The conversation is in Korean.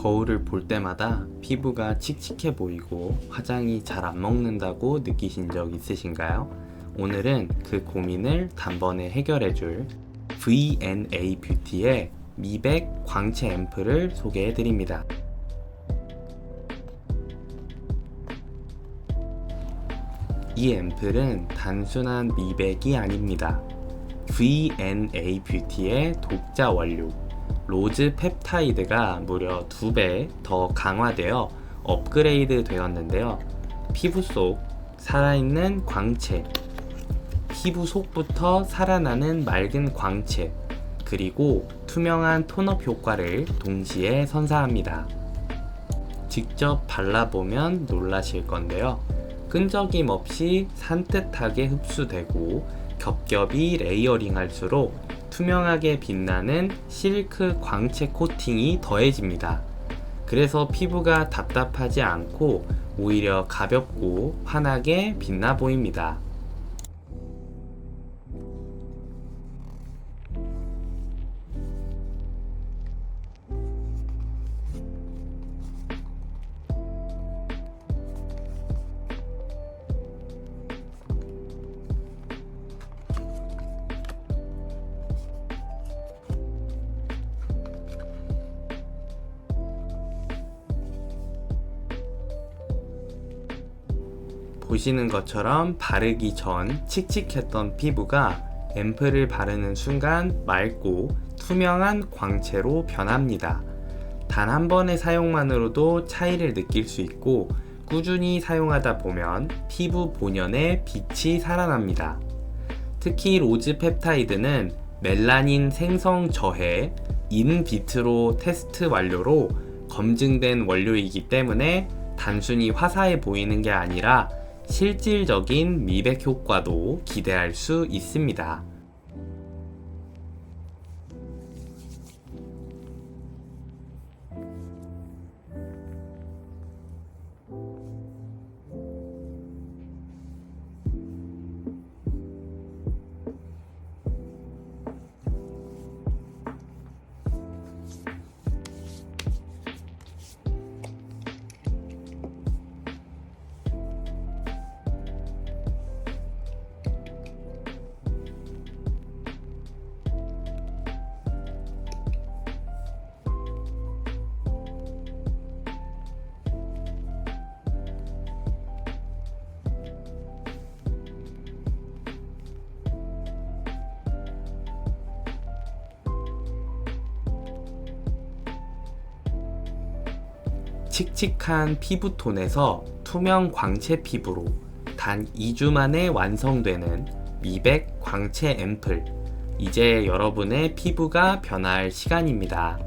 거울을 볼 때마다 피부가 칙칙해 보이고 화장이 잘 안 먹는다고 느끼신 적 있으신가요? 오늘은 그 고민을 단번에 해결해 줄 V&A 뷰티의 미백 광채 앰플을 소개해 드립니다. 이 앰플은 단순한 미백이 아닙니다. V&A 뷰티의 독자 원료 로즈 펩타이드가 무려 2배 더 강화되어 업그레이드 되었는데요. 피부 속 살아있는 광채, 피부 속부터 살아나는 맑은 광채, 그리고 투명한 톤업 효과를 동시에 선사합니다. 직접 발라보면 놀라실 건데요. 끈적임 없이 산뜻하게 흡수되고 겹겹이 레이어링 할수록 투명하게 빛나는 실크 광채 코팅이 더해집니다. 그래서 피부가 답답하지 않고 오히려 가볍고 환하게 빛나 보입니다. 보시는 것처럼 바르기 전 칙칙했던 피부가 앰플을 바르는 순간 맑고 투명한 광채로 변합니다. 단 한 번의 사용만으로도 차이를 느낄 수 있고 꾸준히 사용하다 보면 피부 본연의 빛이 살아납니다. 특히 로즈 펩타이드는 멜라닌 생성 저해 인비트로 테스트 완료로 검증된 원료이기 때문에 단순히 화사해 보이는 게 아니라 실질적인 미백 효과도 기대할 수 있습니다. 칙칙한 피부톤에서 투명 광채 피부로 단 2주 만에 완성되는 미백 광채 앰플. 이제 여러분의 피부가 변할 시간입니다.